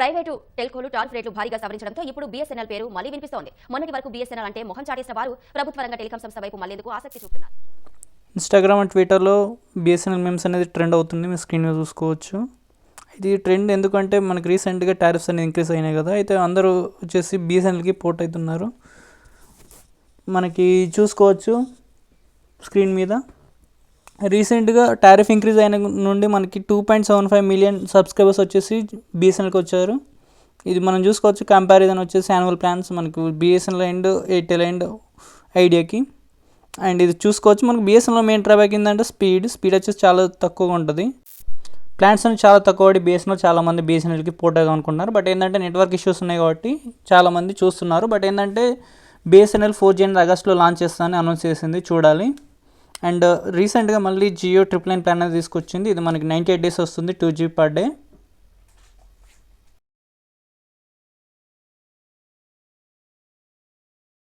Private టెల్కోలు టార్ఫ్ రేట్లు భారీగా సవరించడంతో ఇప్పుడు బీఎస్ఎన్ఎల్ పేరు మళ్ళీ వినిపిస్తోంది. మొన్నటి వరకు బీఎస్ఎన్ఎల్ అంటే మొహం చాటేసిన వారు ప్రభుత్వ రంగ టెలికాం సంస్థ వైపు మళ్ళేందుకు ఆసక్తి చూపుతున్నారు. ఇన్స్టాగ్రామ్ అండ్ ట్విట్టర్లో బీఎస్ఎన్ఎల్ మెమ్స్ అనేది ట్రెండ్ అవుతుంది. మీ స్క్రీన్ మీద చూసుకోవచ్చు. ఇది ట్రెండ్ ఎందుకంటే మనకి రీసెంట్గా టారిఫ్స్ అనేది ఇంక్రీస్ అయినాయి కదా. అయితే అందరూ వచ్చేసి బీఎస్ఎన్ఎల్కి పోర్ట్ అవుతున్నారు. మనకి చూసుకోవచ్చు స్క్రీన్ మీద. రీసెంట్గా టారిఫ్ ఇంక్రీజ్ అయిన నుండి మనకి two point seven five million subscribers వచ్చేసి బిఎస్ఎన్ఎల్కి వచ్చారు. ఇది మనం చూసుకోవచ్చు కంపారిజన్ వచ్చేసి యాన్యువల్ ప్లాన్స్ మనకు బిఎస్ఎన్ఎల్ అండ్ ఎయిర్టెల్ అండ్ ఐడియాకి అండ్ ఇది చూసుకోవచ్చు మనకు బిఎస్ఎన్ఎల్ మెయిన్ డ్రాబ్యాక్ ఏంటంటే స్పీడ్ స్పీడ్ వచ్చేసి చాలా తక్కువగా ఉంటుంది. ప్లాన్స్ అనేవి చాలా తక్కువ పడి బిఎస్ఎన్ఎల్ చాలామంది బిఎస్ఎన్ఎల్కి పోర్ట్ అనుకుంటున్నారు. బట్ ఏంటంటే నెట్వర్క్ ఇష్యూస్ ఉన్నాయి కాబట్టి చాలామంది చూస్తున్నారు. బట్ ఏంటంటే బిఎస్ఎన్ఎల్ ఫోర్ జీ అనేది ఆగస్ట్లో లాంచ్ చేస్తానని అనౌన్స్ చేసింది చూడాలి. అండ్ రీసెంట్గా మళ్ళీ జియో ట్రిపుల్ నైన్ ప్లాన్ అనేది తీసుకొచ్చింది. ఇది మనకి నైంటీ ఎయిట్ డేస్ వస్తుంది టూ జీబీ పర్ డే.